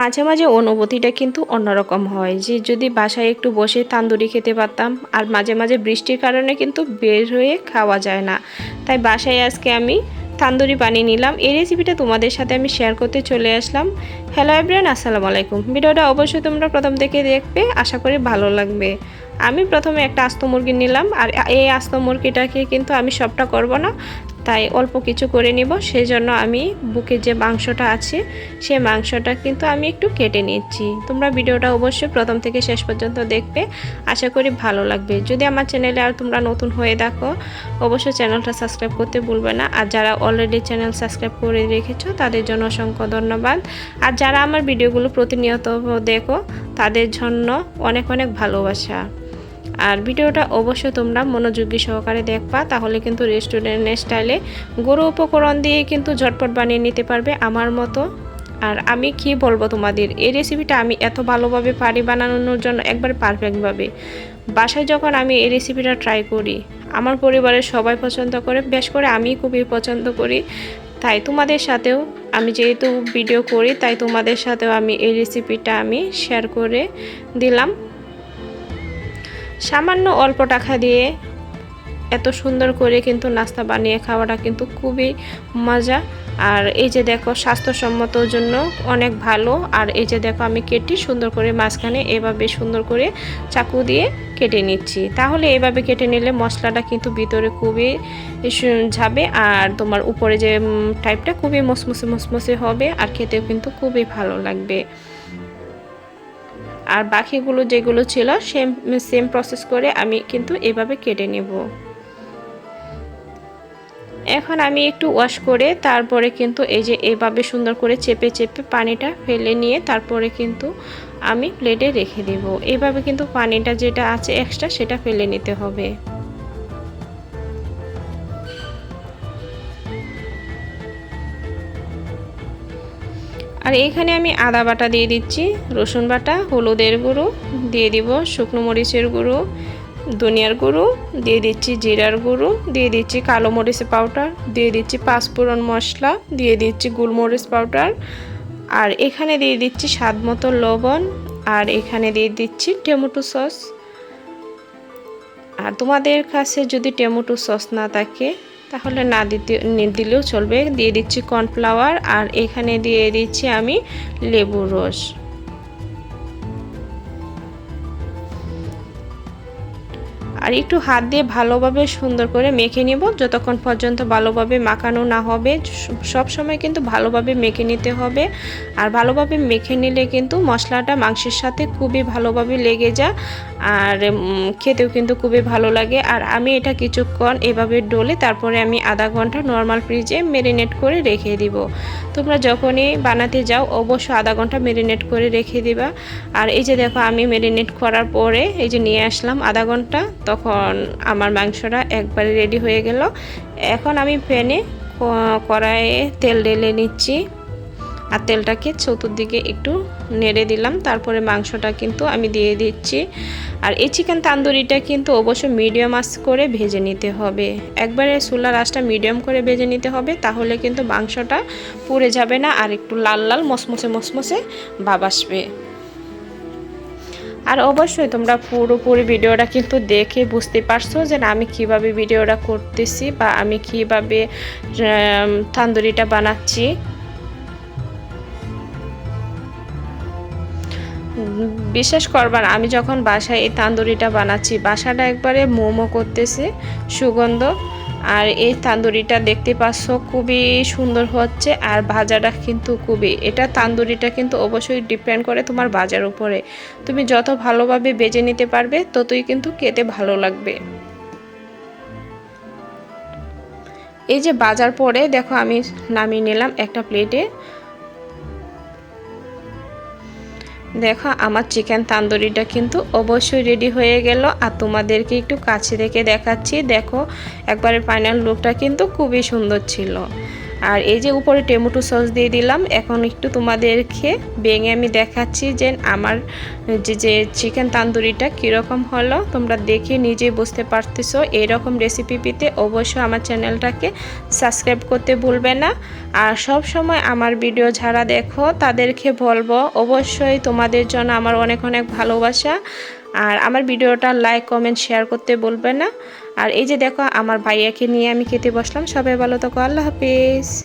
মাঝে মাঝে অনুভূতিটা কিন্তু অন্যরকম হয়। যে যদি বাসায় একটু বসে তান্দুরি খেতে পারতাম, আর মাঝে মাঝে বৃষ্টির কারণে কিন্তু বের হয়ে খাওয়া যায় না। তাই বাসায় আজকে আমি তান্দুরি বানিয়ে নিলাম। এই রেসিপিটা তোমাদের সাথে আমি শেয়ার করতে চলে আসলাম। হ্যালো এভরিয়ান আসসালামু আলাইকুম। ভিডিওটা অবশ্যই তোমরা প্রথম থেকে দেখবে, আশা করি ভালো লাগবে। আমি প্রথমে একটা আস্ত মুরগি নিলাম, আর এই আস্ত মুরগিটাকে কিন্তু আমি সবটা করব না। তাই অল্প কিছু করে নিব। সেই জন্য আমি বুকের যে মাংসটা আছে, সে মাংসটা কিন্তু আমি একটু কেটে নিচ্ছি। তোমরা ভিডিওটা অবশ্যই প্রথম থেকে শেষ পর্যন্ত দেখবে। আশা করি ভালো লাগবে। যদি আমার চ্যানেলে আর তোমরা নতুন হয়ে দেখো, অবশ্যই চ্যানেলটা সাবস্ক্রাইব করতে ভুলবে না। আর যারা অলরেডি চ্যানেল সাবস্ক্রাইব করে রেখেছো, তাদের জন্য অসংখ্য ধন্যবাদ। আর যারা আমার ভিডিওগুলো প্রতিনিয়ত দেখো, তাদের জন্য অনেক অনেক ভালোবাসা। আর ভিডিওটা অবশ্যই তোমরা মনোযোগী সহকারে দেখবা, তাহলে কিন্তু রেস্টুরেন্টের স্টাইলে গরু উপকরণ দিয়ে কিন্তু ঝটপট বানিয়ে নিতে পারবে আমার মতো। আর আমি কি বলব তোমাদের, এই রেসিপিটা আমি এত ভালোভাবে পারি বানানোর জন্য একবার পারফেক্টভাবে বাসায় যখন আমি এই রেসিপিটা ট্রাই করি, আমার পরিবারের সবাই পছন্দ করে, বেশ করে আমি খুবই পছন্দ করি। তাই তোমাদের সাথেও আমি যেহেতু ভিডিও করি, তাই তোমাদের সাথেও আমি এই রেসিপিটা আমি শেয়ার করে দিলাম। সামান্য অল্প টাকা দিয়ে এত সুন্দর করে কিন্তু নাস্তা বানিয়ে খাওয়াটা কিন্তু খুবই মজা। আর এই যে দেখো স্বাস্থ্যসম্মতর জন্য অনেক ভালো। আর এই যে দেখো, আমি কেটে সুন্দর করে মাঝখানে এভাবে সুন্দর করে চাকু দিয়ে কেটে নিচ্ছি। তাহলে এভাবে কেটে নিলে মশলাটা কিন্তু ভিতরে খুবই যাবে আর তোমার উপরে যে টাইপটা খুবই মসমসে মসমসে হবে আর খেতেও কিন্তু খুবই ভালো লাগবে। আর বাকিগুলো যেগুলো ছিল সেম সেম প্রসেস করে আমি কিন্তু এভাবে কেটে নেব। এখন আমি একটু ওয়াশ করে তারপরে কিন্তু এই যে এভাবে সুন্দর করে চেপে চেপে পানিটা ফেলে নিয়ে তারপরে কিন্তু আমি প্লেটে রেখে দেব। এভাবে কিন্তু পানিটা যেটা আছে এক্সট্রা সেটা ফেলে নিতে হবে। আর এখানে আমি আদা বাটা দিয়ে দিচ্ছি, রসুন বাটা, হলুদের গুঁড়ো দিয়ে দিব, শুকনো মরিচের গুঁড়ো, ধনিয়ার গুঁড়ো, দিয়ে দিচ্ছি জিরার গুঁড়ো, দিয়ে দিচ্ছি কালো মরিচের পাউডার দিয়ে দিচ্ছি পাঁচফোড়ন মশলা, দিয়ে দিচ্ছি গুলমরিচ পাউডার আর এখানে দিয়ে দিচ্ছি স্বাদ মতো লবণ, আর এখানে দিয়ে দিচ্ছি টমেটো সস। আর তোমাদের কাছে যদি টমেটো সস না থাকে তাহলে না দিতে দিলেও চলবে। দিয়ে দিচ্ছি কর্নফ্লাওয়ার আর এখানে দিয়ে দিচ্ছি আমি লেবুর রস। আর একটু হাত দিয়ে ভালোভাবে সুন্দর করে মেখে নিব। যতক্ষণ পর্যন্ত ভালোভাবে মাখানো না হবে, সব সময় কিন্তু ভালোভাবে মেখে নিতে হবে। আর ভালোভাবে মেখে নিলে কিন্তু মশলাটা মাংসের সাথে খুবই ভালোভাবে লেগে যায় আর খেতেও কিন্তু খুবই ভালো লাগে। আর আমি এটা কিছুক্ষণ এভাবে ডলে তারপরে আমি আধা ঘণ্টা নর্মাল ফ্রিজে মেরিনেট করে রেখে দিব। তোমরা যখনই বানাতে যাও, অবশ্যই আধা ঘণ্টা মেরিনেট করে রেখে দিবা। আর এই যে দেখো, আমি মেরিনেট করার পরে এই যে নিয়ে আসলাম আধা ঘণ্টা, তখন আমার মাংসটা একবারে রেডি হয়ে গেল। এখন আমি প্যানে কড়াইয়ে তেল ঢেলে নিচ্ছি। আর তেলটাকে চতুর্দিকে একটু নেড়ে দিলাম। তারপরে মাংসটা কিন্তু আমি দিয়ে দিচ্ছি। আর এই চিকেন তান্দুরিটা কিন্তু অবশ্যই মিডিয়াম আস করে ভেজে নিতে হবে। একবারে চুলার আঁচটা মিডিয়াম করে ভেজে নিতে হবে। তাহলে কিন্তু মাংসটা পুড়ে যাবে না আর একটু লাল লাল মসমসে মসমসে ভাব আসবে। আর অবশ্যই তোমরা পুরোপুরি ভিডিওটা কিন্তু দেখে বুঝতে পারছ যে আমি কীভাবে ভিডিওটা করতেছি বা আমি কীভাবে তান্দুরিটা বানাচ্ছি। বিশ্বাস করবার আমি যখন বাসায় এই তান্দুরিটা বানাচ্ছি, বাসাটা একবারে মোমো করতেছে, সুগন্ধ। আর এই তান্দুরিটা দেখতে পাচ্ছ, খুবই সুন্দর হচ্ছে আর ভাজাটা কিন্তু খুবই। এটা তান্দুরিটা কিন্তু অবশ্যই ডিপেন্ড করে তোমার বাজার উপরে। তুমি যত ভালোভাবে বেজে নিতে পারবে, ততই কিন্তু খেতে ভালো লাগবে। এই যে বাজার পরে, দেখো আমি নামিয়ে নিলাম একটা প্লেটে দেখো, আমার চিকেন তান্দুরিটা কিন্তু অবশ্যই রেডি হয়ে গেল। আর তোমাদেরকে একটু কাছে থেকে দেখাচ্ছি। দেখো, একবারে ফাইনাল লুকটা কিন্তু খুবই সুন্দর ছিল। আর এই যে উপরে টেমোটো সস দিয়ে দিলাম, এখন একটু তোমাদেরকে বেঙে আমি দেখাচ্ছি যে আমার যে যে চিকেন তান্দুরিটা কীরকম হলো। তোমরা দেখে নিজেই বুঝতে পারতেছো এইরকম রেসিপি পেতে অবশ্যই আমার চ্যানেলটাকে সাবস্ক্রাইব করতে ভুলবে না। আর সব সময় আমার ভিডিও যারা দেখো, তাদেরকে বলব, অবশ্যই তোমাদের জন্য আমার অনেক অনেক ভালোবাসা। আর আমার ভিডিওটা লাইক কমেন্ট শেয়ার করতে বলবে না। আর এই যে দেখো, আমার ভাইয়াকে নিয়ে আমি খেতে বসলাম। সবাই ভালো থাকো, আল্লাহ হাফিজ।